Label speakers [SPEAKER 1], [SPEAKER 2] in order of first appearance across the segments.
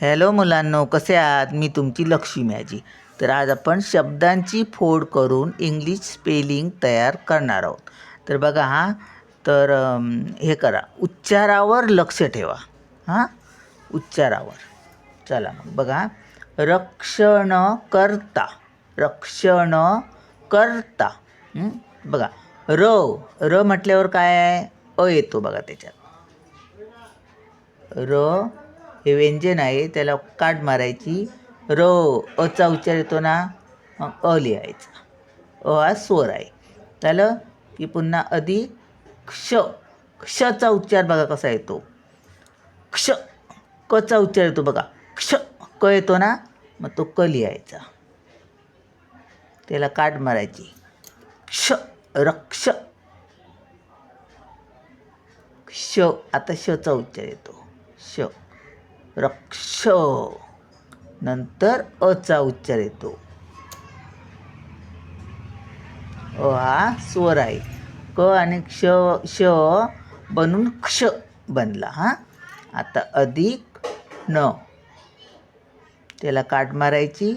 [SPEAKER 1] Hello मुलांनो कसे आहात? मी तुमची लक्ष्मी आजी तर आज आपण शब्दांची फोड करून इंग्लिश स्पेलिंग तयार करणार आहोत. तर बघा हां तर हे करा. उच्चारावर लक्ष ठेवा. हां? उच्चारावर. चला मग. बघा. रक्षण करता. रक्षण करता. बघा. र र म्हटल्यावर काय आहे? अ येतो बघा त्याच्यात. र हे व्यंजन आहे त्याला काट मारायची. र अचा उच्चार येतो ना मग अ लिहायचा. अ हा स्वर आहे. झालं की पुन्हा अधिक क्ष क्षचा उच्चार बघा कसा येतो. क्ष कचा उच्चार येतो बघा. क्ष क येतो ना मग तो क लिहायचा. त्याला काट मारायची. क्ष रक्ष. क्ष आता शचा उच्चार येतो. श. रक्ष. नंतर अचा उच्चार येतो. अ हा स्वर आहे. क आणि क्ष श बनून क्ष बनला हा. आता अधिक न. त्याला काट मारायची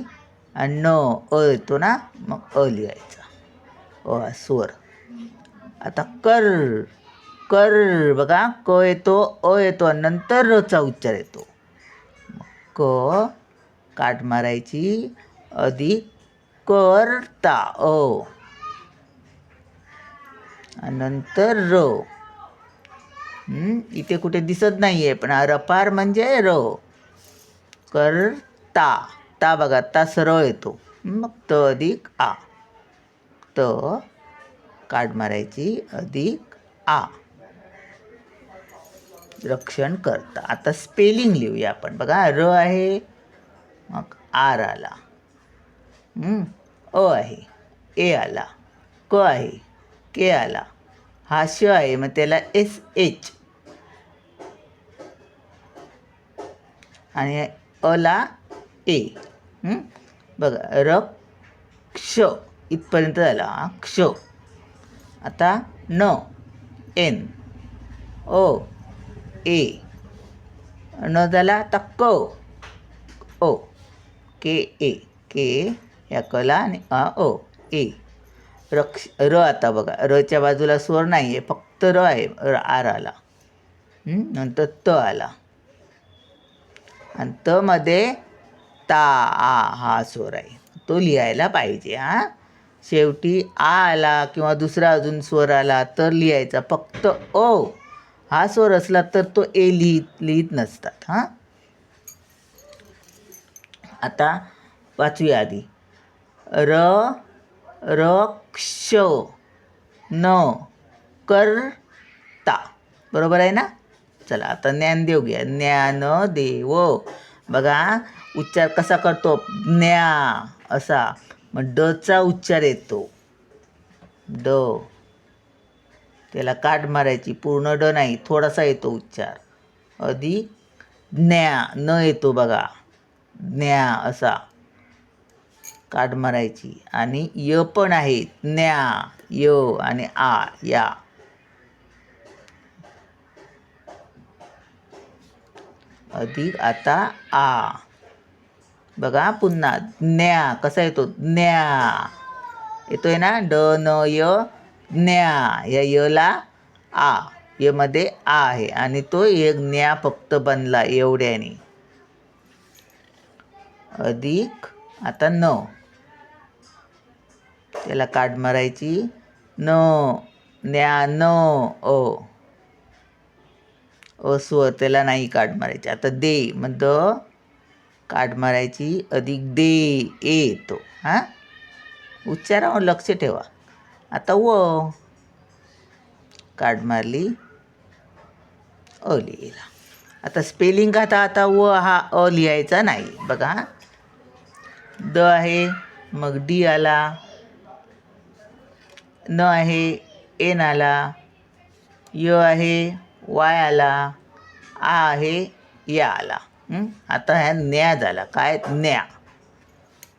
[SPEAKER 1] आणि न अ येतो ना मग अ लिहायचा. अ हा स्वर. आता कर कर बघा क येतो अ येतो आणि नंतर रचा उच्चार येतो. क काट मारायची अधिक करता अ नंतर र. इथे कुठे दिसत नाही आहे पण रपार म्हणजे र. करता. ता बघा ता सरळ येतो. मग त अधिक आ. त काढ मारायची अधिक आ. रक्षण करता. आता स्पेलिंग लिहूया आपण. बघा र आहे मग आर आला. अ आहे ए आला. क आहे के आला. हा श आहे मग त्याला एस एच. आणि अला ए. बघा र क्ष इथपर्यंत झाला हा क्ष. आता न एन. ओ. ए. न झाला आता क ओ. के ए. के या कला आणि अ ओ. ए. रक्ष र आता बघा. रच्या बाजूला स्वर नाही आहे फक्त र आहे र आर आला. नंतर त आला. आणि त मध्ये ता आ हा स्वर आहे. तो लिहायला पाहिजे हां. शेवटी आ आला किंवा दुसरा अजून स्वर आला तर लिहायचा फक्त ओ. हा स्वर असला तर तो ए लिहित लिहित नसतात हां? आता पाचवी आधी. र रक्ष न करता. बरोबर आहे ना? चला आता ज्ञानदेव घ्या. ज्ञान देव. बघा उच्चार कसा करतो? ज्ञा असा. मग डचा उच्चार येतो. ड. त्याला काट मारायची पूर्ण ड नाही थोडासा येतो उच्चार. अधिक ज्ञा न येतो बघा. ज्ञा असा. काट मारायची. आणि य पण आहे ज्ञा य आणि आ या. अधिक आता आ. बघा पुन्हा ज्ञा कसा येतो? ज्ञा. येतोय ना? ड न य ज्ञा या यला आ यमध्ये आ आहे. आणि तो एक ज्ञा फक्त बनला एवढ्याने. अधिक आता न. त्याला काट मारायची. न ज्ञा न अ. अस्वर त्याला नाही काट मारायची. आता दे मग द काट मारायची. अधिक दे ए येतो हां? उच्चारावर लक्ष ठेवा. आता व काट मारली. अ लिहिला. आता स्पेलिंग आता आता व हा अ लिहायचा नाही. बघा. द आहे मग डी आला. न आहे एन आला. य आहे वाय आला. आ आहे या आला. आता ह्या न्या झाला. काय? न्या.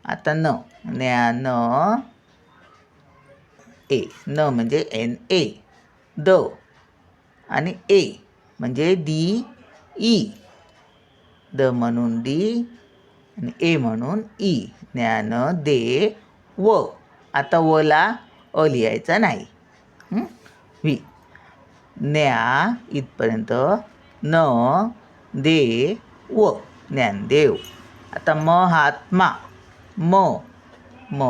[SPEAKER 1] आता न. न्या न. ए. न म्हणजे एन ए. द. आणि ए म्हणजे डी ई. द म्हणून डी आणि ए म्हणून ई. ज्ञान दे व. आता वला अ लिहायचा नाही. व्ही. ज्ञा इथपर्यंत न दे व. ज्ञानदेव आता म म म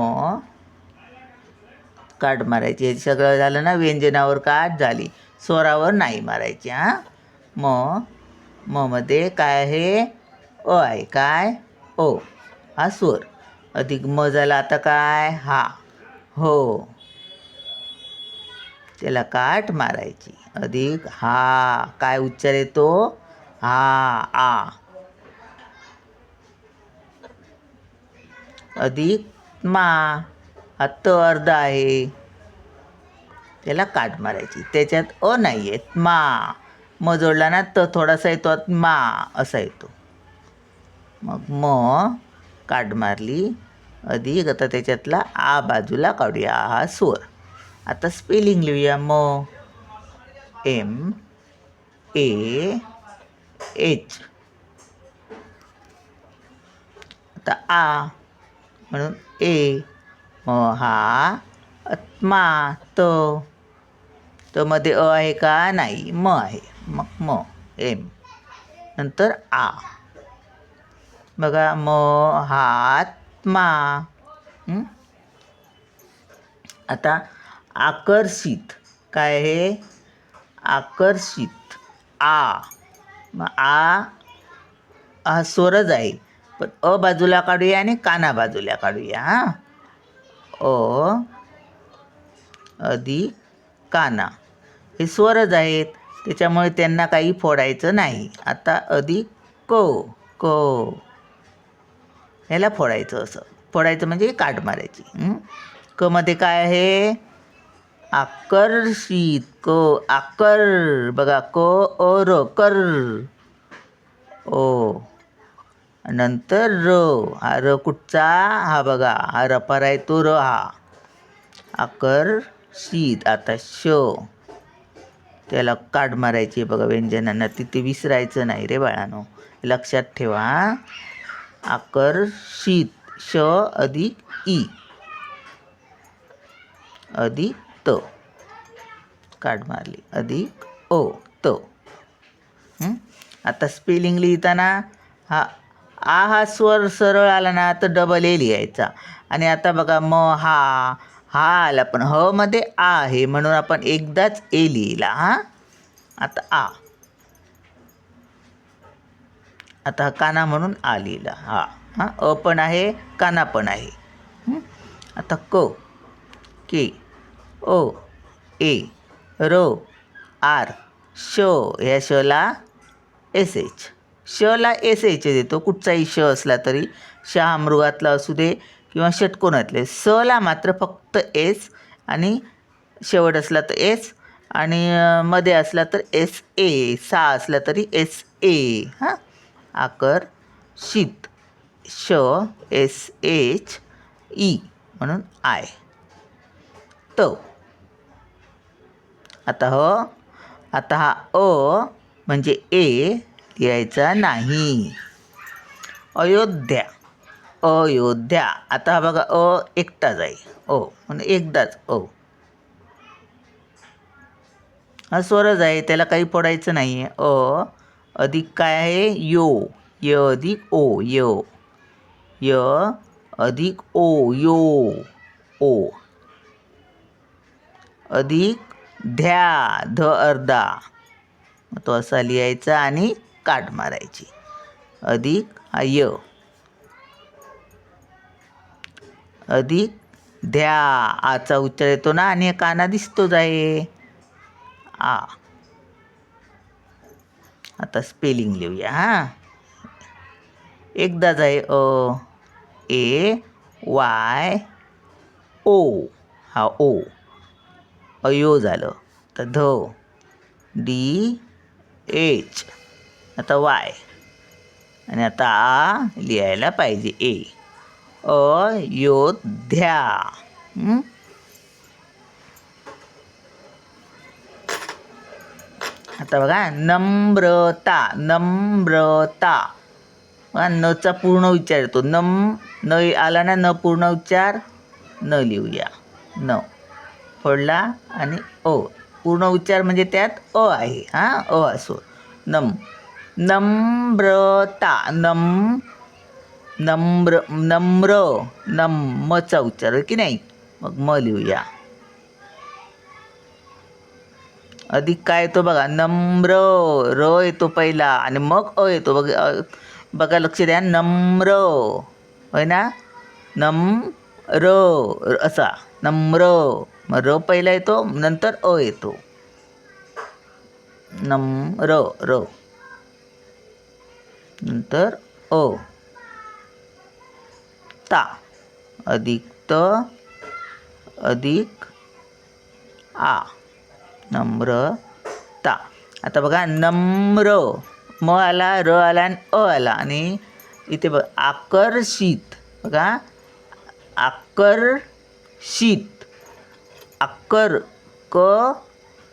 [SPEAKER 1] काट मारायची. हे सगळं झालं ना व्यंजनावर काट झाली. स्वरावर नाही मारायची हां? म म मध्ये काय आहे? अ आहे. काय? ओ. हा स्वर. अधिक म झाला आता काय? हा. हो. त्याला काट मारायची. अधिक हा. काय उच्चार येतो? हा आ. अधिक मा. हा त अर्ध आहे. त्याला काट मारायची. त्याच्यात अ नाही आहेत मा. म जोडला ना त थोडासा येतो आत मा असा येतो. मग म काट मारली. अधिक आता त्याच्यातला आ बाजूला काढूया. हा स्वर. आता स्पेलिंग लिहूया. म एम ए एच. आता आ म्हणून ए हा आत्मा त त मध्ये अ आहे का? नाही. म आहे. मग म. एम. नंतर आ. बघा म हात्मा हं? आता आकर्षित. काय आहे आकर्षित. आ. मग आ हा स्वरच आहे. पण अ बाजूला काढूया आणि काना बाजूला काढूया हां? अ अधिक काना. हे स्वरच आहेत. त्याच्यामुळे त्यांना काही फोडायचं नाही. आता अधिक क क. ह्याला फोडायचं असं. फोडायचं म्हणजे काट मारायची. कमध्ये क मध्ये काय आहे? आकर्षित. क आकर. बघा क अ र कर. ओ. नंतर र. हा र कुठचा? हा बघा. हा रपार आहे तो र हा. आकर्षित आता श. त्याला काढ मारायची बघा व्यंजनांना. तिथे विसरायचं नाही रे बाळानो. लक्षात ठेवा आकर आकर्षित श अधिक ई अधिक त. काढ मारली. अधिक ओ त. आता स्पेलिंग लिहिताना हा आ हा स्वर सरळ आला ना तर डबल ए लिहायचा. आणि आता बघा म हा हा आला पण ह मध्ये आ आहे म्हणून आपण एकदाच ए लिहिला हां? आता आ. आता हा काना म्हणून आ लिहिला हा. हां अ पण आहे काना पण आहे. आता क के ओ ए रो आर शो ह्या शोला एस एच शला एस एच देतो कुठचाही श असला तरी. शहा मृगातला असू दे किंवा षटकोनातले. सला मात्र फक्त एस आणि शेवट असला तर एस आणि मध्ये असला तर एस ए सा असला तरी एस ए हां. आकर शीत. श एस एच ई म्हणून आय. त. आता हो. आता हा अ म्हणजे ए. लिहायचा नाही. अयोध्या अयोध्या. आता हा बघा अ एकटाच आहे. ओ म्हणजे एकदाच ओ. हा स्वरच आहे त्याला काही पडायचं नाही आहे अ अधिक काय आहे? यो य अधिक ओ य. य अधिक ओ यो ओ. अधिक ध्या ध अर्धा. तो असा लिहायचा आणि काट मारायची. अधिक हा य अधिक ध्या आचा उच्चार येतो ना आणि काना दिसतोच आहे आ. आता स्पेलिंग लिहूया हां. एकदाच आहे अ ए वाय ओ. हा ओ. अयो झालं. तर ध डी एच. आता वाय. आणि आता आ लिहायला पाहिजे. ए. अयोध्या आता बघा नम्रता नम्रता. हा नचा पूर्ण उच्चार येतो. नम न आला ना न पूर्ण उच्चार न लिहूया. न. फोडला आणि ओ पूर्ण उच्चार म्हणजे त्यात अ आहे. हां अ असो. नम. नम्रता नम नम्र नम्र नम मचा उच्चार आहे की नाही मग म लिहूया अधिक काय येतो बघा नम्र र येतो पहिला आणि मग अ येतो बघ अ, बघा लक्ष द्या नम्र होय ना नम र असा नम्र मग र पहिला येतो नंतर अ येतो नम र र नंतर अ. ता. अधिक त अधिक आ. नम्रता आता बघा नम्र. म आला र आला आणि अ आला. आणि इथे बघ आकर्षित. बघा आकर्षित. आकर क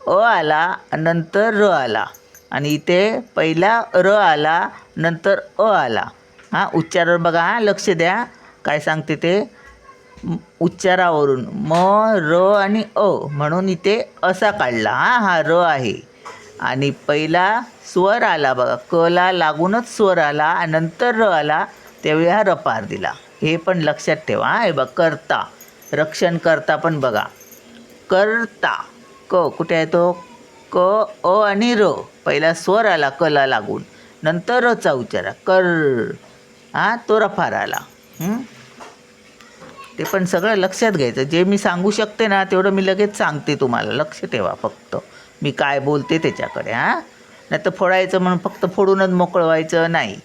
[SPEAKER 1] अ आला आणि नंतर र आला. आणि इथे पहिला र आला नंतर अ आला. हां उच्चारावर बघा हां लक्ष द्या. काय सांगते ते? उच्चारावरून. म र आणि अ म्हणून इथे असा काढला. हां हा र आहे. आणि पहिला स्वर आला बघा. कला लागूनच स्वर आला नंतर र आला त्यावेळी हा रपार दिला. हे पण लक्षात ठेवा हा हे बघ करता. रक्षण करता पण बघा. करता. क कुठे आहे तो? क अ आणि र. पहिला स्वर आला कला लागून. नंतर रचा उच्चारा कर. हा तो रफार आला. ते पण सगळं लक्षात घ्यायचं. जे मी सांगू शकते ना तेवढं मी लगेच सांगते तुम्हाला. लक्ष ठेवा फक्त. मी काय बोलते त्याच्याकडे हां? नाही तर फोडायचं म्हणून फक्त फोडूनच मोकळं व्हायचं नाही.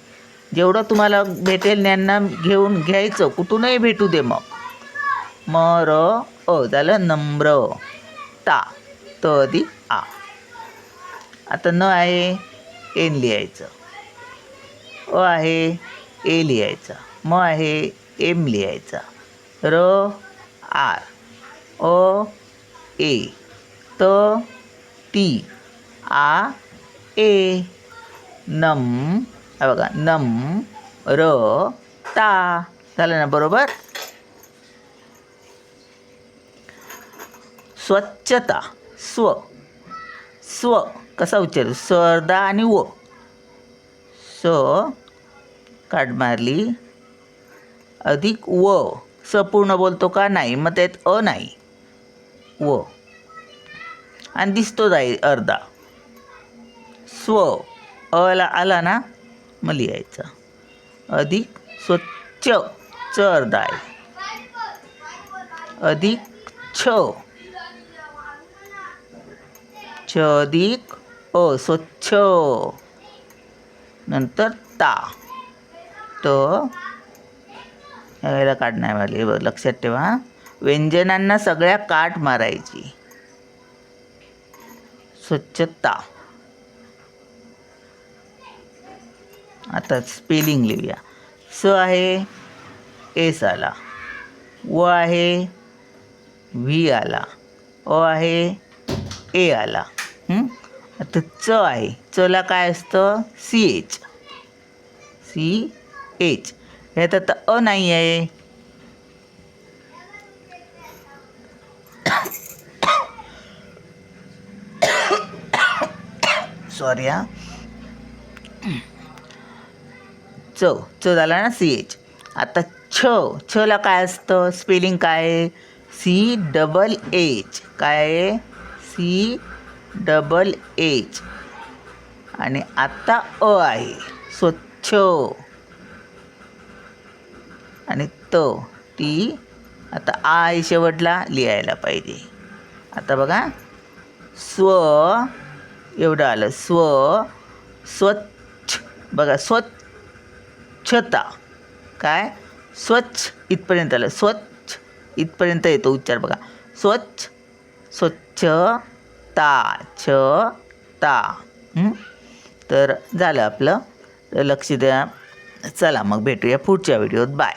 [SPEAKER 1] जेवढं तुम्हाला भेटेल ज्ञानना घेऊन घ्यायचं. कुठूनही भेटू दे मग. म र अ. झालं नम्र. ता. त अधिक आता न आहे एन लिहायचं. अ आहे ए लिहायचा. म आहे एम लिहायचा. र आर. अ ए. त ती आ ए. नम. बघा नम र ता. झालं ना बरोबर? स्वच्छता स्व. स्व. कसा उच्चार सरदा आणि व. स काट मारली. अधिक व. स पूर्ण बोलतो का? नाही. मग त्यात अ नाही. व. आणि दिसतो जाईल अर्धा. स्व. अला आला ना? मग लिहायचा. अधिक स्वच्छ. च अर्धा आहे. अधिक छ. छ अधिक अ स्वच्छ. नंतर ता. त याला काढ नाही मारली बरं लक्षात ठेवा व्यंजनांना सगळ्या काट मारायची. स्वच्छता आता स्पेलिंग लिहूया. स आहे एस आला. व आहे व्ही आला. अ आहे ए आला. तर च आहे. चला काय असतं? सी एच सी एच ह्यात आता अ नाही आहे. सॉरी हा. च. च झाला ना सी एच आता छ. छला काय असतं? स्पेलिंग काय आहे? सी डबल एच काय आहे? सी डबल एच आणि आता अ आहे. स्वच्छ. आणि त ती आता आय शेवटला लिहायला पाहिजे. आता बघा. स्व एवढं आलं. स्व स्वच्छ. बघा स्वच्छता. काय? स्वच्छ इथपर्यंत आलं. स्वच्छ इथपर्यंत येतो उच्चार बघा. स्वच्छ स्वच्छ. ता छ ता. तर झालं आपलं. लक्ष द्या. चला मग भेटूया पुढच्या व्हिडिओत. बाय.